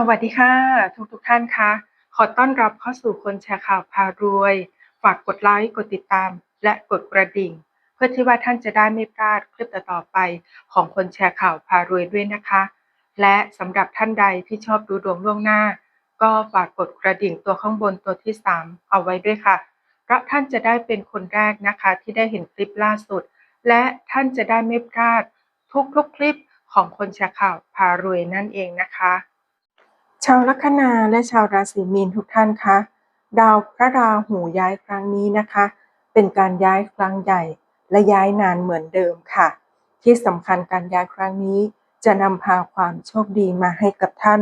สวัสดีค่ะ ทุกทุกท่านคะ ขอต้อนรับเข้าสู่คนแชร์ข่าวพารวย ฝากกดไลค์กดติดตาม และกดกระดิ่ง เพื่อที่ว่าท่านจะได้ไม่พลาดคลิปต่อๆไปของคนแชร์ข่าวพารวยด้วยนะคะ และสำหรับท่านใดที่ชอบดูดวงล่วงหน้า ก็ฝากกดกระดิ่งตัวข้างบนตัวที่ 3 เอาไว้ด้วยค่ะ เพราะท่านจะได้เป็นคนแรกนะคะที่ได้เห็นคลิปล่าสุด และท่านจะได้ไม่พลาดทุกๆคลิปของคนแชร์ข่าวพารวยนั่นเองนะคะ ชาวลัคนาและชาวราศีมีนทุกท่านคะดาวพระราหูย้ายครั้งนี้นะคะ เป็นการย้ายครั้งใหญ่และย้ายนานเหมือนเดิมค่ะ ที่สำคัญการย้ายครั้งนี้จะนำพาความโชคดีมาให้กับท่าน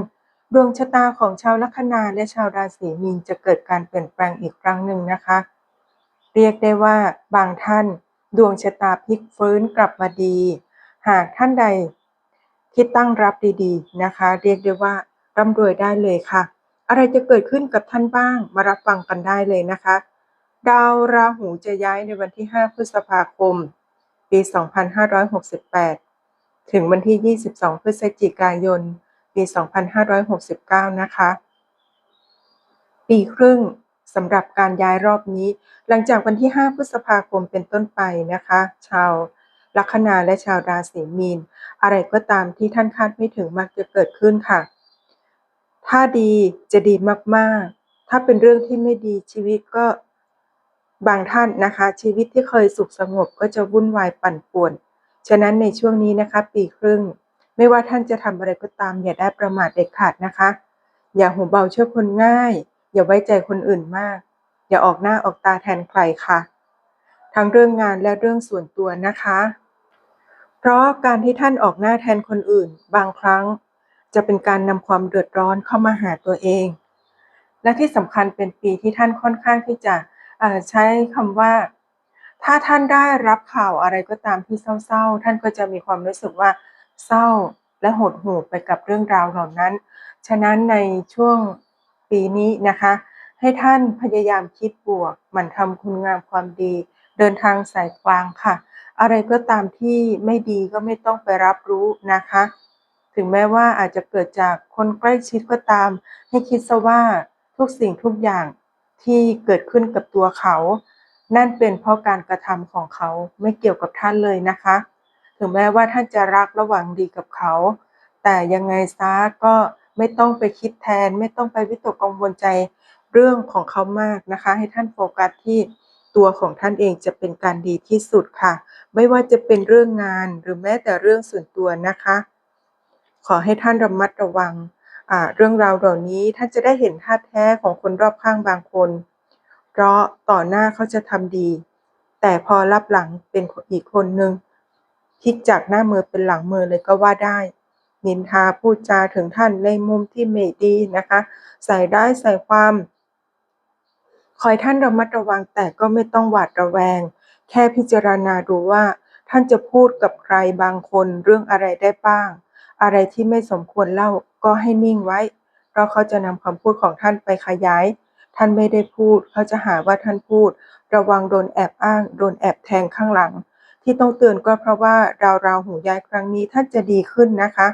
ดวงชะตาของชาวลัคนาและชาวราศีมีนจะเกิดการเปลี่ยนแปลงอีกครั้งหนึ่งนะคะ เรียกได้ว่าบางท่านดวงชะตาพลิกฟื้นกลับมาดี หากท่านใดที่ตั้งรับดีๆนะคะ เรียกได้ว่า ร่ำรวยได้เลยค่ะ อะไรจะเกิดขึ้นกับท่านบ้างมารับฟังกันได้เลยนะคะ ดาวราหูจะย้ายในวันที่ 5 พฤษภาคม ปี 2568 ถึงวันที่ 22 พฤศจิกายน ปี 2569 นะคะ ปีครึ่งสำหรับการย้ายรอบนี้ หลังจากวันที่ 5 พฤษภาคมเป็นต้นไปนะคะ ชาวลัคนาและชาวราศีมีน อะไรก็ตามที่ท่านคาดไม่ถึงมักจะเกิดขึ้นค่ะ ถ้าดีจะดีมากๆ ถ้าเป็นเรื่องที่ไม่ดีชีวิตก็บางท่านนะคะ ชีวิตที่เคยสุขสงบก็จะวุ่นวายปั่นป่วน ฉะนั้นในช่วงนี้นะคะ ปีครึ่ง ไม่ว่าท่านจะทำอะไรก็ตาม อย่าได้ประมาทเด็ดขาดนะคะ อย่าหูเบาเชื่อคนง่าย อย่าไว้ใจคนอื่นมาก อย่าออกหน้าออกตาแทนใครค่ะ ทั้งเรื่องงานและเรื่องส่วนตัวนะคะ เพราะการที่ท่านออกหน้าแทนคนอื่น บางครั้ง จะเป็นการนำความเดือดร้อนเข้ามาหาตัวเอง และที่สำคัญเป็นปีที่ท่านค่อนข้างที่จะใช้คำว่า ถ้าท่านได้รับข่าวอะไรก็ตามที่เศร้าๆ ท่านก็จะมีความรู้สึกว่าเศร้าและหดหู่ไปกับเรื่องราวเหล่านั้น ฉะนั้นในช่วงปีนี้นะคะ ให้ท่านพยายามคิดบวก หมั่นทำคุณงามความดี เดินทางสายกลางค่ะ อะไรก็ตามที่ไม่ดีก็ไม่ต้องไปรับรู้นะคะ ถึงแม้ว่าอาจจะเกิดจากคนใกล้ชิดก็ตาม ให้คิดซะว่าทุกสิ่งทุกอย่างที่เกิดขึ้นกับตัวเขา นั่นเป็นเพราะการกระทำของเขาไม่เกี่ยวกับท่านเลยนะคะ ถึงแม้ว่าท่านจะรักระหว่างดีกับเขา แต่ยังไงซะก็ไม่ต้องไปคิดแทน ไม่ต้องไปวิตกกังวลใจเรื่องของเขามากนะคะ ให้ท่านโฟกัสที่ตัวของท่านเองจะเป็นการดีที่สุดค่ะ ไม่ว่าจะเป็นเรื่องงานหรือแม้แต่เรื่องส่วนตัวนะคะ ขอให้ท่านระมัดระวังเรื่องราวเหล่านี้ท่านจะได้เห็นท่าแท้ของคนรอบข้างบางคน เพราะต่อหน้าเขาจะทำดี แต่พอรับหลังเป็นอีกคนนึงพลิกจากหน้ามือเป็นหลังมือเลยก็ว่าได้ นินทาพูดจาถึงท่านในมุมที่ไม่ดีนะคะ ใส่ได้ใส่ความขอให้ท่านระมัดระวังแต่ก็ไม่ต้องหวาดระแวง แค่พิจารณาดูว่า ท่านจะพูดกับใครบางคนเรื่องอะไรได้บ้าง อะไรที่ไม่สมควรเล่าก็ให้นิ่งไว้ เพราะเขาจะนำคำพูดของท่านไปขยาย ท่านไม่ได้พูด เขาจะหาว่าท่านพูด ระวังโดนแอบอ้าง โดนแอบแทงข้างหลัง ที่ต้องเตือนก็เพราะว่าดาวราหูย้ายครั้งนี้ท่านจะดีขึ้นนะคะ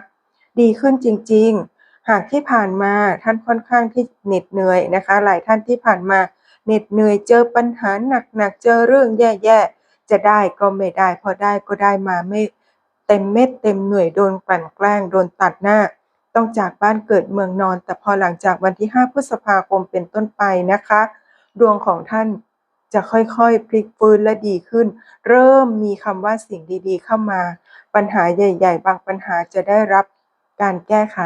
ดีขึ้นจริงๆ หากที่ผ่านมาท่านค่อนข้างที่เหน็ดเหนื่อยนะคะ หลายท่านที่ผ่านมาเหน็ดเหนื่อยเจอปัญหาหนักๆเจอเรื่องแย่ๆจะได้ก็ไม่ได้พอได้ก็ได้มาไม่ ต็มเม็ดเต็มหน่วยโดนกลั่นแกล้งโดนตัดหน้า ต้องจากบ้านเกิดเมืองนอน แต่พอหลังจากวันที่ 5 พฤษภาคมเป็นต้นไปนะคะ ดวงของท่านจะค่อยๆ พลิกฟื้นและดีขึ้น เริ่มมีคำว่าสิ่งดีๆ เข้ามา ปัญหาใหญ่ๆ บางปัญหาจะได้รับการแก้ไข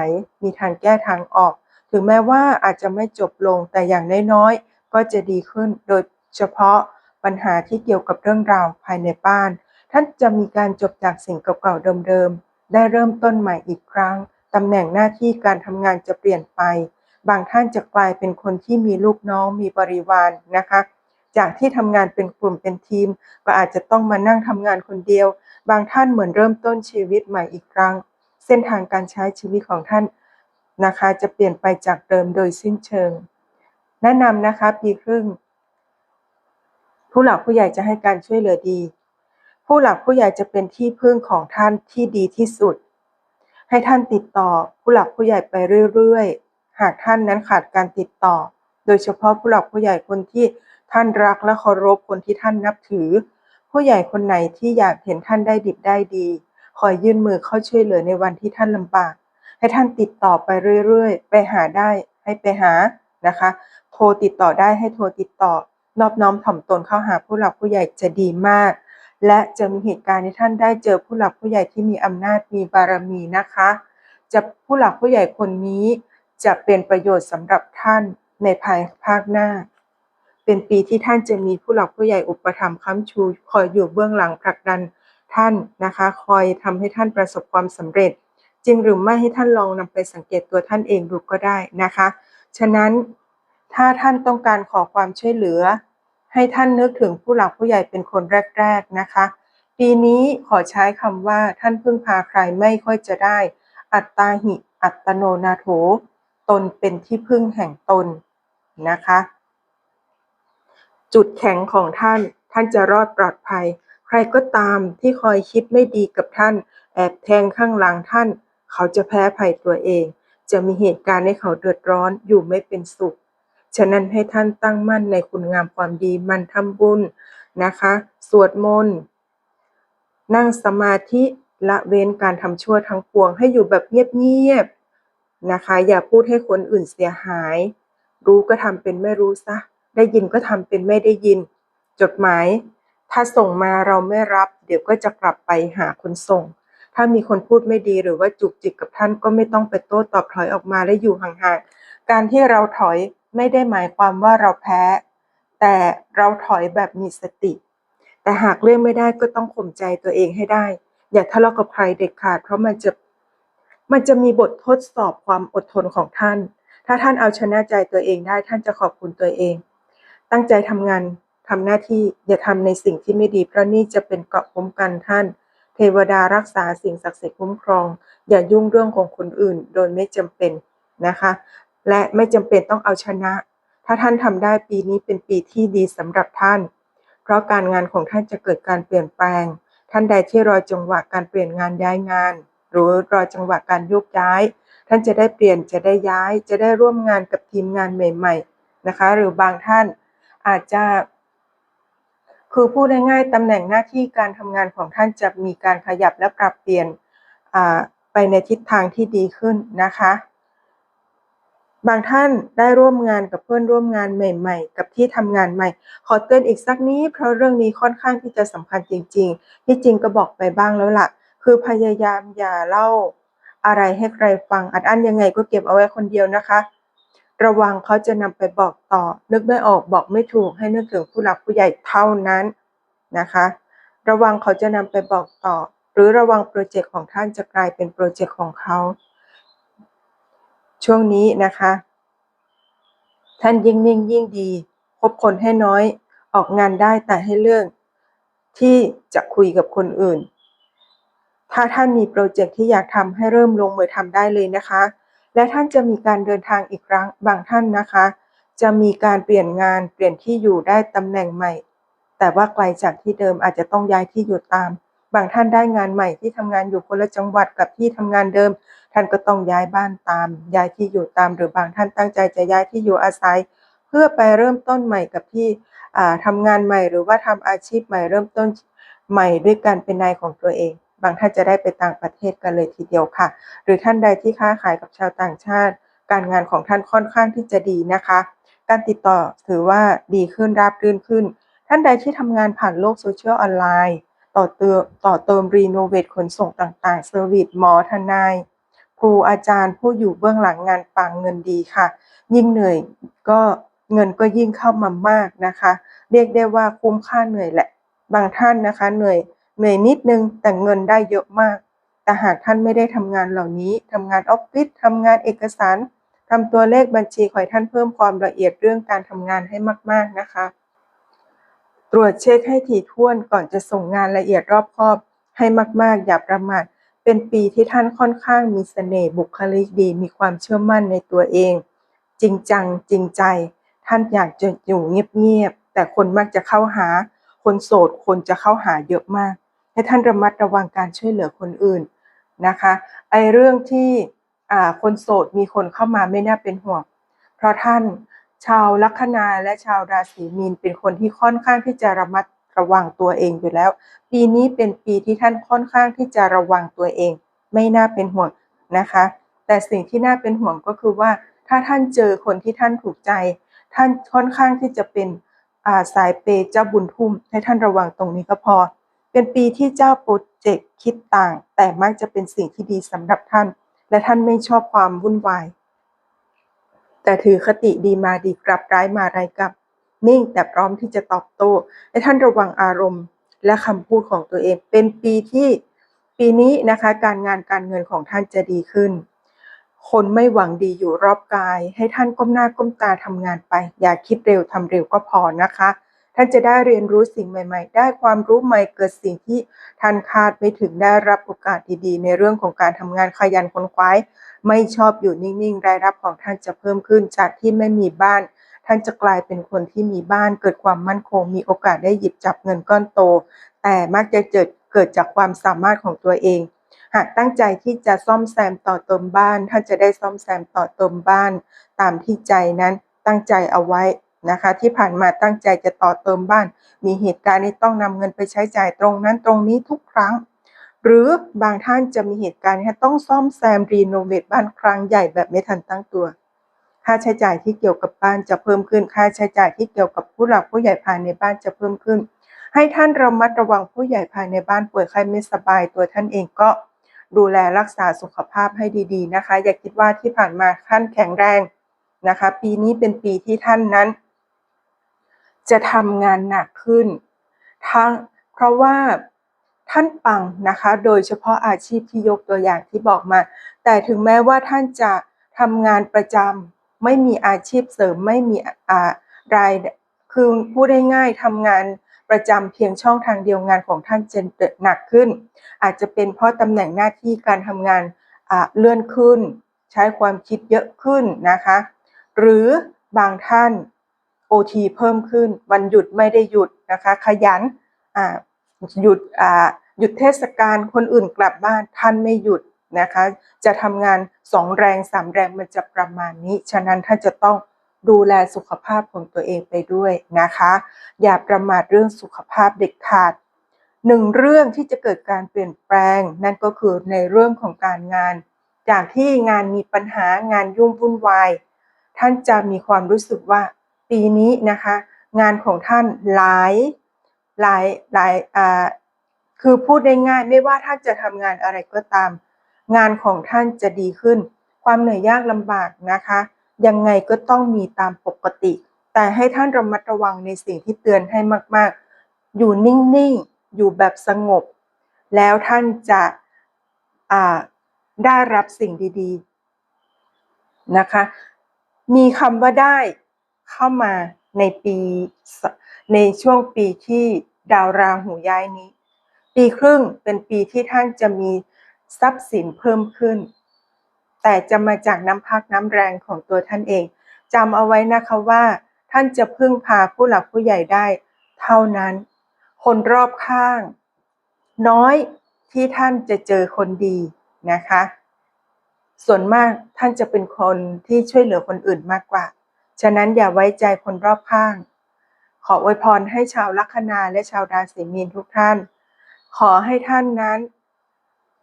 มีทางแก้ทางออก ถึงแม้ว่าอาจจะไม่จบลงแต่อย่างน้อยๆ ก็จะดีขึ้น โดยเฉพาะปัญหาที่เกี่ยวกับเรื่องราวภายในบ้าน ท่านจะมีการจบจากสิ่งเก่าๆเดิมๆ ได้เริ่มต้นใหม่อีกครั้ง ตำแหน่งหน้าที่การทำงานจะเปลี่ยนไป บางท่านจะกลายเป็นคนที่มีลูกน้อง มีบริวารนะคะ จากที่ทำงานเป็นกลุ่มเป็นทีม ก็อาจจะต้องมานั่งทำงานคนเดียว บางท่านเหมือนเริ่มต้นชีวิตใหม่อีกครั้ง เส้นทางการใช้ชีวิตของท่านนะคะ จะเปลี่ยนไปจากเดิมโดยสิ้นเชิง แนะนำนะคะปีครึ่ง ผู้หลักผู้ใหญ่จะให้การช่วยเหลือดี ผู้หลักผู้ใหญ่จะเป็นที่พึ่งของท่านที่ดีที่สุด ให้ท่านติดต่อผู้หลักผู้ใหญ่ไปเรื่อยๆ หากท่านนั้นขาดการติดต่อ โดยเฉพาะผู้หลักผู้ใหญ่คนที่ท่านรักและเคารพคนที่ท่านนับถือ ผู้ใหญ่คนไหนที่อยากเห็นท่านได้ดิบได้ดี คอยยื่นมือเข้าช่วยเหลือในวันที่ท่านลำบาก ให้ท่านติดต่อไปเรื่อยๆ ไปหาได้ ให้ไปหานะคะ โทรติดต่อได้ให้โทรติดต่อนอบน้อมถ่อมตนเข้าหาผู้หลักผู้ใหญ่จะดีมาก และจะมีเหตุการณ์ที่ท่านได้เจอผู้หลักผู้ใหญ่ที่มีอำนาจมีบารมีนะคะ จะผู้หลักผู้ใหญ่คนนี้จะเป็นประโยชน์สำหรับท่านในภายภาคหน้า เป็นปีที่ท่านจะมีผู้หลักผู้ใหญ่อุปถัมภ์ค้ำชู คอยอยู่เบื้องหลังผลักดันท่านนะคะ คอยทำให้ท่านประสบความสำเร็จ จริงหรือไม่ให้ท่านลองนำไปสังเกตตัวท่านเองดูก็ได้นะคะ ฉะนั้นถ้าท่านต้องการขอความช่วยเหลือ ให้ท่านนึกถึงผู้หลักผู้ใหญ่เป็นคนแรก ๆนะคะ ปีนี้ขอใช้คำว่าท่านพึ่งพาใครไม่ค่อยจะได้ อัตตาหิ อัตโนนาโถ ตนเป็นที่พึ่งแห่งตนนะคะ จุดแข็งของท่านท่านจะรอดปลอดภัย ใครก็ตามที่คอยคิดไม่ดีกับท่าน แอบแทงข้างหลังท่าน เขาจะแพ้ภัยตัวเอง จะมีเหตุการณ์ให้เขาเดือดร้อนอยู่ไม่เป็นสุข ฉะนั้นให้ท่านตั้งมั่นในคุณงามความดีมันทำบุญนะคะ สวดมนต์นั่งสมาธิละเว้นการทำชั่วทั้งปวงให้อยู่แบบเงียบๆนะคะ อย่าพูดให้คนอื่นเสียหาย รู้ก็ทำเป็นไม่รู้ซะ ได้ยินก็ทำเป็นไม่ได้ยิน จดหมาย ถ้าส่งมาเราไม่รับ เดี๋ยวก็จะกลับไปหาคนส่ง ถ้ามีคนพูดไม่ดีหรือว่าจุกจิกกับท่านก็ไม่ต้องไปโต้ตอบถอยออกมาและอยู่ห่างๆการที่เราถอย ไม่ได้หมายความว่าเราแพ้ แต่เราถอยแบบมีสติ แต่หากเลี่ยงไม่ได้ก็ต้องข่มใจตัวเองให้ได้ อย่าทะเลาะกับใครเด็ดขาด เพราะมันจะมันจะมีบททดสอบความอดทนของท่าน ถ้าท่านเอาชนะใจตัวเองได้ ท่านจะขอบคุณตัวเอง ตั้งใจทำงานทำหน้าที่อย่าทำในสิ่งที่ไม่ดี เพราะนี่จะเป็นเกราะคุ้มกันท่าน เทวดารักษาสิ่งศักดิ์สิทธิ์คุ้มครอง อย่ายุ่งเรื่องของคนอื่น โดยไม่จำเป็นนะคะ และไม่จำเป็นต้องเอาชนะ ถ้าท่านทำได้ปีนี้เป็นปีที่ดีสำหรับท่าน เพราะการงานของท่านจะเกิดการเปลี่ยนแปลง ท่านใดที่รอจังหวะการเปลี่ยนงานย้ายงาน หรือรอจังหวะการโยกย้าย ท่านจะได้เปลี่ยนจะได้ย้าย จะได้ร่วมงานกับทีมงานใหม่ ๆนะคะ หรือบางท่านอาจจะคือพูดง่ายๆตำแหน่งหน้าที่การทำงานของท่านจะมีการขยับและปรับเปลี่ยนอ่าไปในทิศทางที่ดีขึ้นนะคะ บางท่านได้ร่วมงานกับเพื่อนร่วมงานใหม่ ๆ กับที่ทำงานใหม่ ขอเตือนอีกสักนี้ เพราะเรื่องนี้ค่อนข้างที่จะสำคัญจริง ๆ ที่จริงก็บอกไปบ้างแล้วล่ะ คือพยายามอย่าเล่าอะไรให้ใครฟังอัดอั้นยังไงก็เก็บเอาไว้คนเดียวนะคะ ระวังเขาจะนำไปบอกต่อ นึกไม่ออกบอกไม่ถูกให้นึกถึงผู้หลักผู้ใหญ่เท่านั้นนะคะ ระวังเขาจะนำไปบอกต่อ หรือระวังโปรเจกต์ของท่านจะกลายเป็นโปรเจกต์ของเขา ช่วงนี้นะคะ ท่านยิ่งนิ่งยิ่งดีคบคนให้น้อยออกงานได้แต่ให้เลือกที่จะคุยกับคนอื่น ถ้าท่านมีโปรเจกต์ที่อยากทำให้เริ่มลงมือทำได้เลยนะคะ และท่านจะมีการเดินทางอีกครั้งบางท่านนะคะ จะมีการเปลี่ยนงานเปลี่ยนที่อยู่ได้ตำแหน่งใหม่ แต่ว่าไกลจากที่เดิมอาจจะต้องย้ายที่อยู่ตาม บางท่านได้งานใหม่ที่ทำงานอยู่คนละจังหวัดกับที่ทำงานเดิม ท่านก็ต้องย้ายบ้านตาม ย้ายที่อยู่ตามหรือบางท่านตั้งใจจะย้ายที่อยู่อาศัย เพื่อไปเริ่มต้นใหม่กับที่อ่าทำงานใหม่หรือว่าทำอาชีพใหม่เริ่มต้นใหม่ด้วยการเป็นนายของตัวเอง บางท่านจะได้ไปต่างประเทศกันเลยทีเดียวค่ะ หรือท่านใดที่ค้าขายกับชาวต่างชาติ การงานของท่านค่อนข้างที่จะดีนะคะ การติดต่อถือว่าดีขึ้นราบรื่นขึ้น ท่านใดที่ทำงานผ่านโลกโซเชียลออนไลน์ ต่อเติมต่อเติมรีโนเวทขนส่งต่างๆเซอร์วิสหมอทนาย ครูอาจารย์ผู้อยู่เบื้องหลังงานปังเงินดีค่ะ ยิ่งเหนื่อยก็เงินก็ยิ่งเข้ามามากนะคะ เรียกได้ว่าคุ้มค่าเหนื่อยแหละ บางท่านนะคะเหนื่อยเหนื่อยนิดนึงแต่เงินได้เยอะมาก แต่หากท่านไม่ได้ทำงานเหล่านี้ทำงานออฟฟิศทำงานเอกสารทำตัวเลขบัญชีขอให้ท่านเพิ่มความละเอียดเรื่องการทำงานให้มาก ๆนะคะ ตรวจเช็คให้ถี่ถ้วนก่อนจะส่งงานละเอียดรอบคอบให้มาก ๆ อย่าประมาท เป็นปีที่ท่านค่อนข้างมีเสน่ห์บุคลิกดี มีความเชื่อมั่นในตัวเอง จริงจังจริงใจ ท่านอยากจะอยู่เงียบๆแต่คนมักจะเข้าหา คนโสดคนจะเข้าหาเยอะมาก ให้ท่านระมัดระวังการช่วยเหลือคนอื่นนะคะไอเรื่องที่คนโสดมีคนเข้ามาไม่น่าเป็นห่วง เพราะท่านชาวลัคนาและชาวราศีมีนเป็นคนที่ค่อนข้างที่จะระมัด ระวังตัวเองอยู่แล้ว ปีนี้เป็นปีที่ท่านค่อนข้างที่จะระวังตัวเอง ไม่น่าเป็นห่วงนะคะ แต่สิ่งที่น่าเป็นห่วงก็คือว่า ถ้าท่านเจอคนที่ท่านถูกใจ ท่านค่อนข้างที่จะเป็นอาสายเปเจ้าบุญทุ่ม ให้ท่านระวังตรงนี้ก็พอ เป็นปีที่เจ้าโปรเจกต์คิดต่าง แต่มักจะเป็นสิ่งที่ดีสำหรับท่าน และท่านไม่ชอบความวุ่นวาย แต่ถือคติดีมาดีกลับร้ายมาไรกลับ นิ่งแต่พร้อมที่จะตอบโต้ให้ท่านระวังอารมณ์และคำพูดของตัวเอง เป็นปีที่ปีนี้นะคะการงานการเงินของท่านจะดีขึ้น คนไม่หวังดีอยู่รอบกาย ให้ท่านก้มหน้าก้มตาทำงานไป อย่าคิดเร็วทำเร็วก็พอนะคะ ท่านจะได้เรียนรู้สิ่งใหม่ ๆ ได้ความรู้ใหม่เกิดสิ่งที่ท่านคาดไม่ถึงได้รับโอกาสดีๆ ในเรื่องของการทำงานขยันค้นคว้าไม่ชอบอยู่นิ่งๆรายรับของท่านจะเพิ่มขึ้นจากที่ไม่มีบ้าน ท่านจะกลายเป็นคนที่มีบ้านเกิดความมั่นคง มีโอกาสได้หยิบจับเงินก้อนโต แต่มักจะเกิดเกิดจากความสามารถของตัวเอง หากตั้งใจที่จะซ่อมแซมต่อเติมบ้าน ท่านจะได้ซ่อมแซมต่อเติมบ้าน ตามที่ใจนั้นตั้งใจเอาไว้นะคะ ที่ผ่านมาตั้งใจจะต่อเติมบ้าน มีเหตุการณ์ที่ต้องนำเงินไปใช้จ่ายตรงนั้นตรงนี้ทุกครั้ง หรือบางท่านจะมีเหตุการณ์ที่ต้องซ่อมแซมรีโนเวทบ้านครั้งใหญ่แบบไม่ทันตั้งตัว ค่าใช้จ่ายที่เกี่ยวกับบ้านจะเพิ่มขึ้น ค่าใช้จ่ายที่เกี่ยวกับผู้หลักผู้ใหญ่ภายในบ้านจะเพิ่มขึ้น ให้ท่านระมัดระวังผู้ใหญ่ภายในบ้านป่วยไข้ไม่สบายตัวท่านเองก็ดูแลรักษาสุขภาพให้ดี ๆนะคะ อย่าคิดว่าที่ผ่านมาท่านแข็งแรงนะคะ ปีนี้เป็นปีที่ท่านนั้น จะทำงานหนักขึ้นทั้งเพราะว่าท่านปังนะคะ โดยเฉพาะอาชีพที่ยกตัวอย่างที่บอกมา แต่ถึงแม้ว่าท่านจะทำงานประจำ ไม่มีอาชีพเสริมไม่มีรายคือพูดได้ง่ายทำงานประจำเพียงช่องทางเดียวงานของท่านจะหนักขึ้น อาจจะเป็นเพราะตำแหน่งหน้าที่การทำงานเลื่อนขึ้น ใช้ความคิดเยอะขึ้นนะคะ หรือบางท่าน OT เพิ่มขึ้น วันหยุดไม่ได้หยุดนะคะ ขยันหยุดหยุดเทศกาลคนอื่นกลับบ้านท่านไม่หยุด นะคะ จะทำงานสองแรงสามแรงมันจะประมาณนี้ ฉะนั้นท่านจะต้องดูแลสุขภาพของตัวเองไปด้วยนะคะ อย่าประมาทเรื่องสุขภาพเด็ดขาดหนึ่งเรื่องที่จะเกิดการเปลี่ยนแปลง นั่นก็คือในเรื่องของการงาน จากที่งานมีปัญหางานยุ่งวุ่นวายท่านจะมีความรู้สึกว่าปีนี้นะคะ งานของท่านหลายหลายหลายอ่าคือพูดได้ง่ายไม่ว่าท่านจะทำงานอะไรก็ตาม งานของท่านจะดีขึ้น ความเหนื่อยยากลำบากนะคะ ยังไงก็ต้องมีตามปกติ แต่ให้ท่านระมัดระวังในสิ่งที่เตือนให้มาก ๆ อยู่นิ่ง ๆ อยู่แบบสงบ แล้วท่านจะอ่าได้รับสิ่งดี ๆ นะคะ มีคำว่าได้เข้ามาในปีในช่วงปีที่ดาวราหูย้ายนี้ ปีครึ่งเป็นปีที่ท่านจะมี ทรัพย์สินเพิ่มขึ้น แต่จะมาจากน้ำพักน้ำแรงของตัวท่านเองจำเอาไว้นะคะว่า ท่านจะพึ่งพาผู้หลักผู้ใหญ่ได้ เท่านั้น คนรอบข้าง น้อยที่ท่านจะเจอคนดีนะคะ ส่วนมากท่านจะเป็นคนที่ช่วยเหลือคนอื่นมากกว่า ฉะนั้นอย่าไว้ใจคนรอบข้าง ขออวยพรให้ชาวลัคนาและชาวราศีมีนทุกท่าน ขอให้ท่านนั้น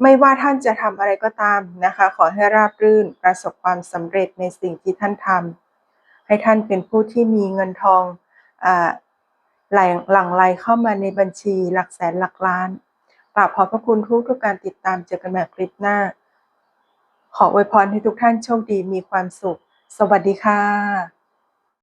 ไม่ว่าท่านจะทำอะไรก็ตามนะคะ ขอให้ราบรื่นประสบความสำเร็จในสิ่งที่ท่านทำให้ท่านเป็นผู้ที่มีเงินทองอไหลหลั่งไหลเข้ามาในบัญชีหลักแสนหลักล้านกราบขอบพระคุณทุกทุกการติดตามเจอกันใหม่คลิปหน้า ขออวยพรให้ทุกท่านโชคดีมีความสุข สวัสดีค่ะ